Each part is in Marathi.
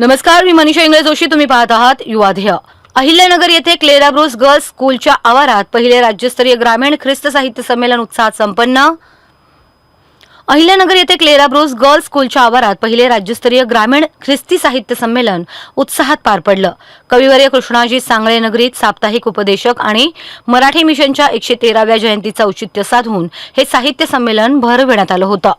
नमस्कार मी मनीषा इंगळे जोशी तुम्ही पाहत आहात युवाध्येय अहिल्यानगर येथे क्लेराब्रोस गर्ल्स स्कूलच्या आवारात पहिले राज्यस्तरीय ग्रामीण ख्रिस्त साहित्य संमेलन उत्साहात संपन्न. अहिल्यानगर येथे क्लेराब्रोस गर्ल्स स्कूलच्या आवारात पहिले राज्यस्तरीय ग्रामीण ख्रिस्ती साहित्य संमेलन उत्साहात पार पडलं. कविवर्य कृष्णाजी सांगळे नगरीत साप्ताहिक उपदेशक आणि मराठी मिशनच्या एकशे तेराव्या जयंतीचं औचित्य साधून हे साहित्य संमेलन भरविण्यात आलं होतं.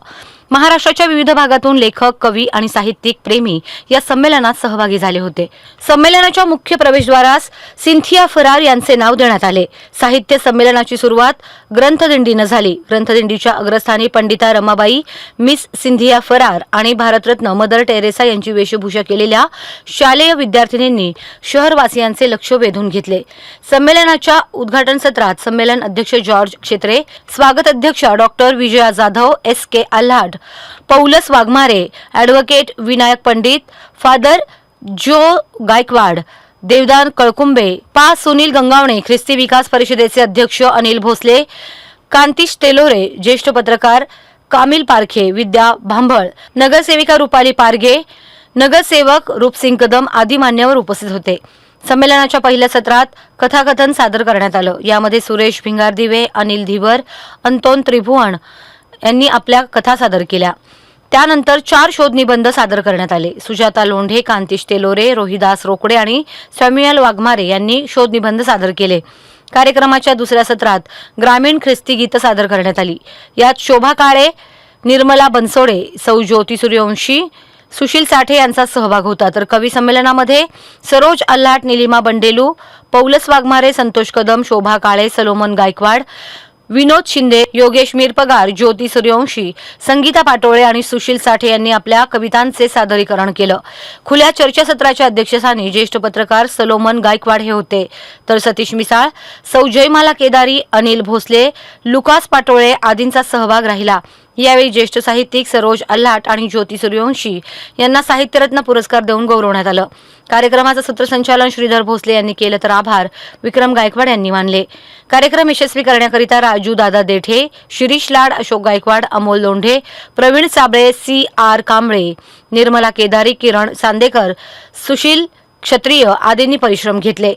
महाराष्ट्राच्या विविध भागातून लेखक कवी आणि साहित्यिक प्रेमी या संमेलनात सहभागी झाले होते. संमेलनाच्या मुख्य प्रवेशद्वारास सिंथिया फरार यांचे नाव देण्यात आले. साहित्य संमेलनाची सुरुवात ग्रंथदिंडीनं झाली. ग्रंथदिंडीच्या अग्रस्थानी पंडिता रमाबाई मिस सिंधिया फरार आणि भारतरत्न मदर टेरेसा यांची वेशभूषा केलेल्या शालेय विद्यार्थिनींनी शहरवासियांचे लक्ष वेधून घेतले. संमेलनाच्या उद्घाटन सत्रात संमेलन अध्यक्ष जॉर्ज क्षेत्रे स्वागत अध्यक्ष doctor Vijaya Jadhav S K Alhad Paulas Waghmare advocate Vinayak Pandit father Joe Gaikwad Devdan कळकुंबे पा. सुनील गंगावणे ख्रिस्ती विकास परिषदेचे अध्यक्ष अनिल भोसले कांतिश तेलोरे ज्येष्ठ पत्रकार कामिल पारखे विद्या भांबळ नगरसेविका रुपाली पारगे नगरसेवक रूपसिंग कदम आदी मान्यवर उपस्थित होते. संमेलनाच्या पहिल्या सत्रात कथाकथन सादर करण्यात आलं. यामध्ये सुरेश भिंगारदिवे अनिल धीवर अंतोन त्रिभुवन यांनी आपल्या कथा सादर केल्या. त्यानंतर चार शोध निबंध सादर करण्यात आले. सुजाता लोंढे कांतिश तेलोरे रोहिदास रोकडे आणि सॅम्युअल वाघमारे यांनी शोध निबंध सादर केले. कार्यक्रमाच्या दुसऱ्या सत्रात ग्रामीण ख्रिस्ती गीतं सादर करण्यात आली. यात शोभा काळे निर्मला बनसोडे सौ ज्योती सूर्यवंशी सुशील साठे यांचा सहभाग होता. तर कवी संमेलनामध्ये सरोज अल्लाट निलिमा बंडेलू पौलस वाघमारे संतोष कदम शोभा काळे सलोमन गायकवाड विनोद शिंदे योगेश मिरपगार ज्योती सूर्यवंशी संगीता पाटोळे आणि सुशील साठे यांनी आपल्या कवितांचे सादरीकरण केलं. खुल्या चर्चासत्राच्या अध्यक्षस्थानी ज्येष्ठ पत्रकार सलोमन गायकवाड हे होते. तर सतीश मिसाळ सौ जयमाला केदारी अनिल भोसले लुकास पाटोळे आदींचा सहभाग राहिला. यावेळी ज्येष्ठ साहित्यिक सरोज अल्हाट आणि ज्योती सूर्यवंशी यांना साहित्यरत्न पुरस्कार देऊन गौरवण्यात आलं. कार्यक्रमाचं सूत्रसंचालन श्रीधर भोसले यांनी केलं तर आभार. विक्रम गायकवाड यांनी मानले. कार्यक्रम यशस्वी करण्याकरिता राजू दादा देठे शिरीष लाड अशोक गायकवाड अमोल लोंढे प्रवीण साबळे सी आर कांबळे निर्मला केदारी किरण सांदेकर सुशील क्षत्रिय आदींनी परिश्रम घेतले.